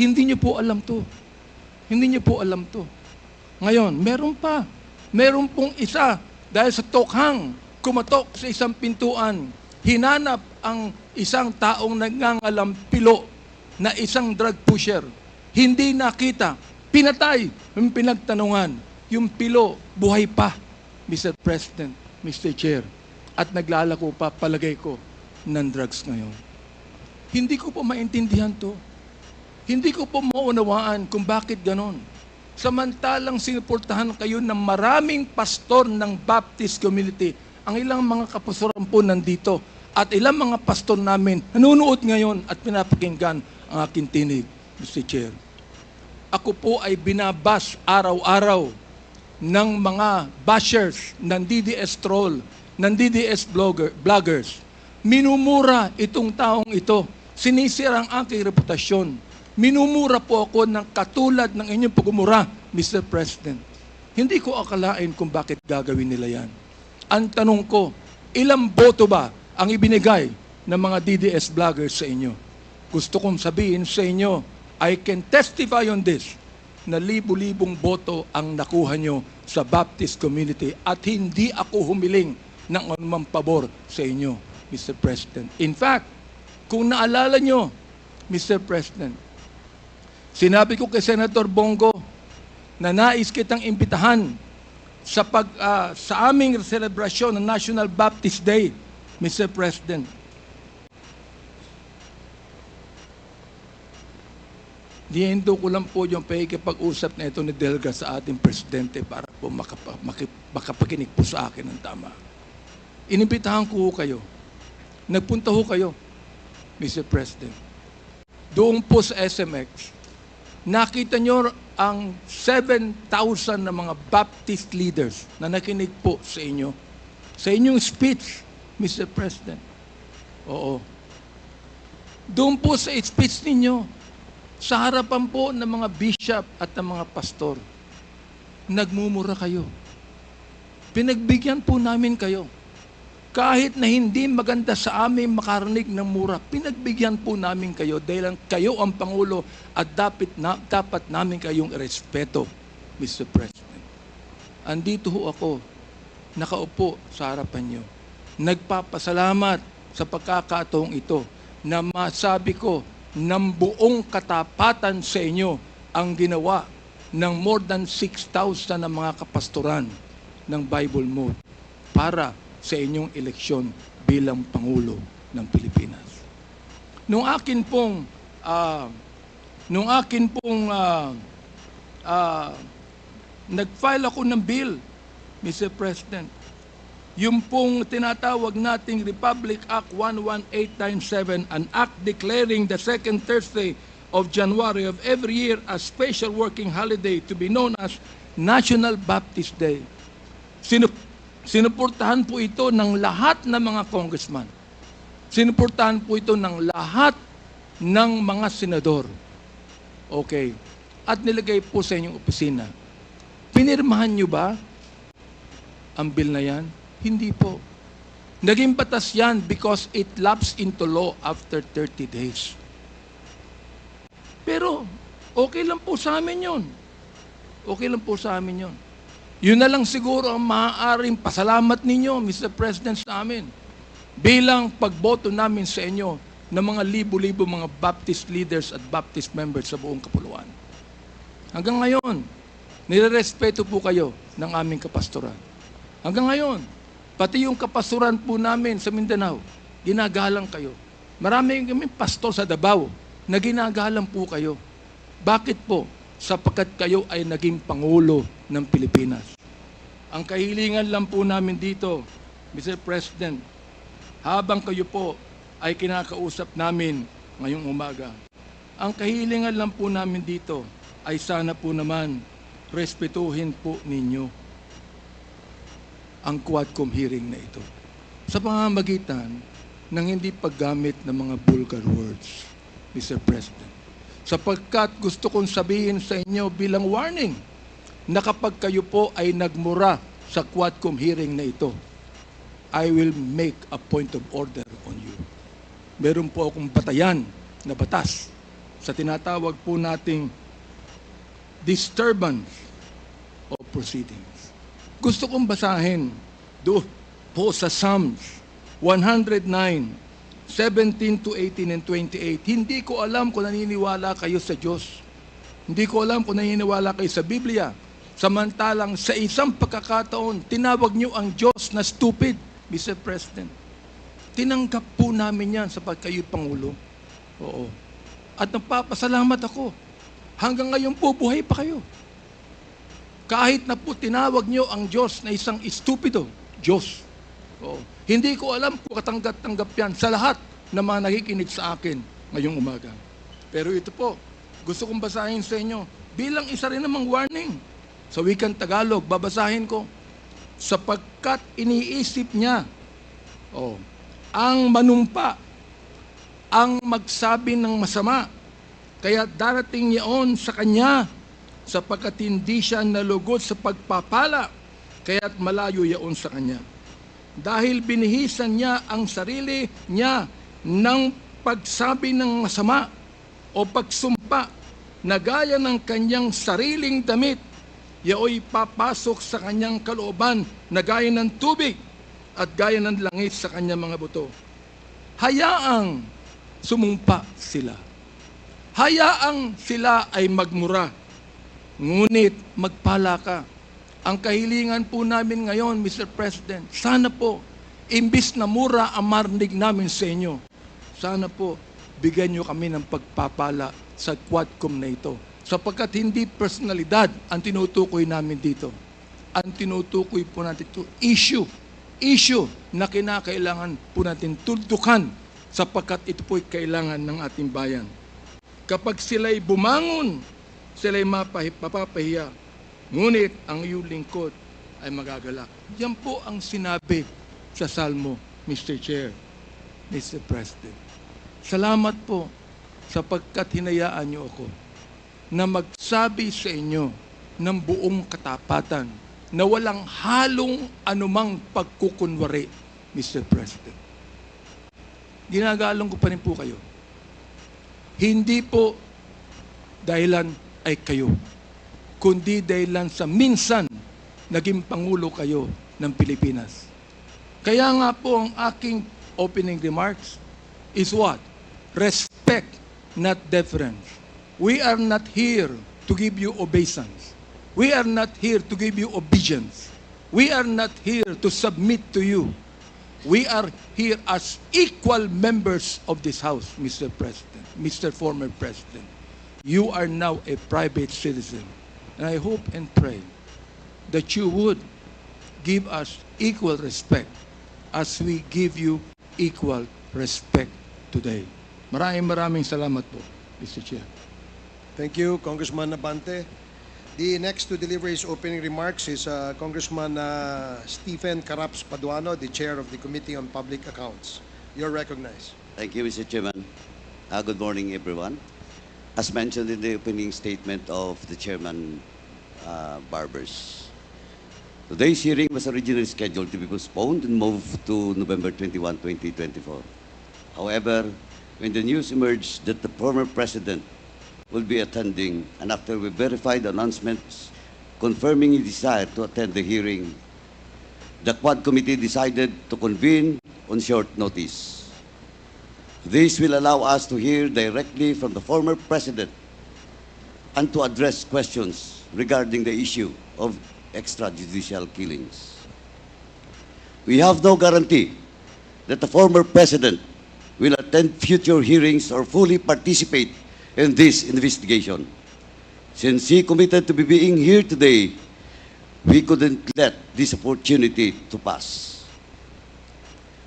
Hindi niyo po alam to. Hindi niyo po alam to. Ngayon, meron pa. Meron pong isa dahil sa tokhang kumatok sa isang pintuan, hinanap ang isang taong nangangalampilo na isang drug pusher. Hindi nakita. Pinatay. Yung pinagtanungan. Yung pilo, buhay pa. Mr. President, Mr. Chair. At naglalako pa, palagay ko, ng drugs ngayon. Hindi ko po maintindihan to. Hindi ko po maunawaan kung bakit ganon. Samantalang sinuportahan kayo ng maraming pastor ng Baptist community. Ang ilang mga kapastoran po nandito at ilang mga pastor namin nanonood ngayon at pinapakinggan ang aking tinig, Mr. Chair. Ako po ay binabas araw-araw ng mga bashers ng DDS troll, ng DDS blogger, bloggers. Minumura itong taong ito. Sinisira ang aking reputasyon. Minumura po ako ng katulad ng inyong pagmumura, Mr. President. Hindi ko akalain kung bakit gagawin nila yan. Ang tanong ko, ilang boto ba ang ibinigay ng mga DDS vloggers sa inyo? Gusto kong sabihin sa inyo, I can testify on this, na libu-libong boto ang nakuha nyo sa Baptist community at hindi ako humiling ng anumang pabor sa inyo, Mr. President. In fact, kung naalala nyo, Mr. President, sinabi ko kay Senator Bongo na nais kitang imbitahan sa pag ah, sa aming selebrasyon ng National Baptist Day, Mr. President. Diendo ko lang po yung pakikipag-usap na ito ni Delga sa ating presidente para po makapa, makip, makapakinig po sa akin ng tama. Inimbitahan ko kayo. Nagpunta ho kayo, Mr. President. Doon po sa SMX, nakita nyo ang 7,000 na mga Baptist leaders na nakinig po sa inyo. Sa inyong speech, Mr. President. Oo. Doon po sa speech ninyo, sa harapan po ng mga bishop at ng mga pastor, nagmumura kayo. Pinagbigyan po namin kayo. Kahit na hindi maganda sa amin makarinig ng mura, pinagbigyan po namin kayo dahil kayo ang Pangulo at dapat, na, dapat namin kayong irespeto, Mr. President. Andito ho ako, nakaupo sa harapan nyo. Nagpapasalamat sa pagkakataong ito na masabi ko ng buong katapatan sa inyo ang ginawa ng more than 6,000 na mga kapastoran ng Bible Mode para sa inyong eleksyon bilang Pangulo ng Pilipinas. Nung akin pong ah, nung akin pong ah, ah, nag-file ako ng bill, Mr. President, yung pong tinatawag nating Republic Act 11897, an act declaring the second Thursday of January of every year as special working holiday to be known as National Baptist Day. Sinup sinuportahan po ito ng lahat ng mga congressman. Sinuportahan po ito ng lahat ng mga senador. Okay. At nilagay po sa inyong opisina. Pinirmahan nyo ba ang bill na yan? Hindi po. Naging batas yan because it lapsed into law after 30 days. Pero, okay lang po sa amin yun. Okay lang po sa amin yun. Yun na lang siguro ang maaaring pasalamat ninyo, Mr. President, sa amin. Bilang pagboto namin sa inyo ng mga libo-libo mga Baptist leaders at Baptist members sa buong kapuluan. Hanggang ngayon, nirerespeto po kayo ng aming kapastoran. Hanggang ngayon, pati yung kapastoran po namin sa Mindanao, ginagalang kayo. Marami kami pastor sa Davao na ginagalang po kayo. Bakit po? Sapagkat kayo ay naging Pangulo ng Pilipinas. Ang kahilingan lang po namin dito, Mr. President, habang kayo po ay kinakausap namin ngayong umaga, ang kahilingan lang po namin dito ay sana po naman respetuhin po ninyo ang Quadcom hearing na ito sa pamamagitan ng hindi paggamit ng mga vulgar words, Mr. President. Sapagkat gusto kong sabihin sa inyo bilang warning na kapag kayo po ay nagmura sa Quadcom hearing na ito, I will make a point of order on you. Meron po akong batayan na batas sa tinatawag po nating disturbance of proceedings. Gusto kong basahin doon po sa Psalms 109, 17 to 18 and 28. Hindi ko alam kung naniniwala kayo sa Diyos. Hindi ko alam kung naniniwala kayo sa Biblia. Samantalang sa isang pagkakataon, tinawag niyo ang Diyos na stupid, Mr. President. Tinanggap po namin yan sa pagkayo Pangulo. Oo. At nagpapasalamat ako. Hanggang ngayon po, buhay pa kayo. Kahit na po tinawag niyo ang Diyos na isang estupido, Diyos. Oo. Hindi ko alam kung katanggap-tanggap yan sa lahat ng mga nakikinig sa akin ngayong umaga. Pero ito po, gusto kong basahin sa inyo bilang isa rin namang warning. Sa wikang Tagalog, babasahin ko. Sapagkat iniisip niya, oh, ang manumpa, ang magsabi ng masama, kaya darating yaon sa kanya sapagkat hindi siya nalugod sa pagpapala, kaya't malayo yaon sa kanya. Dahil binihisan niya ang sarili niya ng pagsabi ng masama o pagsumpa na gaya ng kanyang sariling damit, yaoy papasok sa kanyang kalooban na gaya ng tubig at gaya ng langit sa kanyang mga buto. Hayaang sumumpa sila. Hayaang sila ay magmura. Ngunit magpala ka. Ang kahilingan po namin ngayon, Mr. President, sana po, imbis na mura ang marinig namin sa inyo, sana po, bigyan nyo kami ng pagpapala sa Quadcom na ito. Sapagkat hindi personalidad ang tinutukoy namin dito. Ang tinutukoy po natin ito, issue. Issue na kinakailangan po natin tuldukan sapagkat ito po'y kailangan ng ating bayan. Kapag sila'y bumangon, sila'y mapapahiya. Ngunit ang iyong lingkod ay magagalak. Yan po ang sinabi sa Salmo, Mr. Chair, Mr. President. Salamat po sapagkat hinayaan niyo ako na magsabi sa inyo ng buong katapatan na walang halong anumang pagkukunwari, Mr. President. Ginagalong ko pa rin po kayo. Hindi po dahilan ay kayo, kundi dahilan sa minsan naging Pangulo kayo ng Pilipinas. Kaya nga po ang aking opening remarks is what? Respect, not deference. We are not here to give you obeisance. We are not here to give you obedience. We are not here to submit to you. We are here as equal members of this House, Mr. President, Mr. Former President. You are now a private citizen. And I hope and pray that you would give us equal respect as we give you equal respect today. Maraming maraming salamat po, Mr. Chair. Thank you, Congressman Abante. The next to deliver his opening remarks is uh, Congressman uh, Stephen Caraps Paduano, the Chair of the Committee on Public Accounts. You're recognized. Thank you, Mr. Chairman. Uh, good morning, everyone. As mentioned in the opening statement of the Chairman uh, Barbers, today's hearing was originally scheduled to be postponed and moved to November 21, 2024. However, when the news emerged that the former president will be attending, and after we verified the announcements confirming his desire to attend the hearing, the Quad Committee decided to convene on short notice. This will allow us to hear directly from the former president and to address questions regarding the issue of extrajudicial killings. We have no guarantee that the former president will attend future hearings or fully participate in this investigation. Since he committed to be being here today, we couldn't let this opportunity to pass.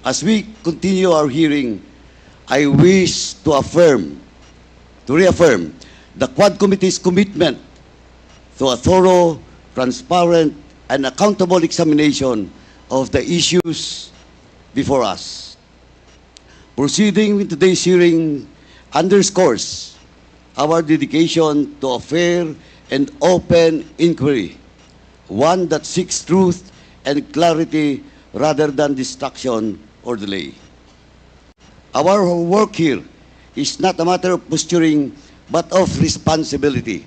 As we continue our hearing, I wish to affirm, to reaffirm, the Quad Committee's commitment to a thorough, transparent, and accountable examination of the issues before us. Proceeding with today's hearing underscores our dedication to a fair and open inquiry, one that seeks truth and clarity rather than distraction or delay. Our work here is not a matter of posturing but of responsibility.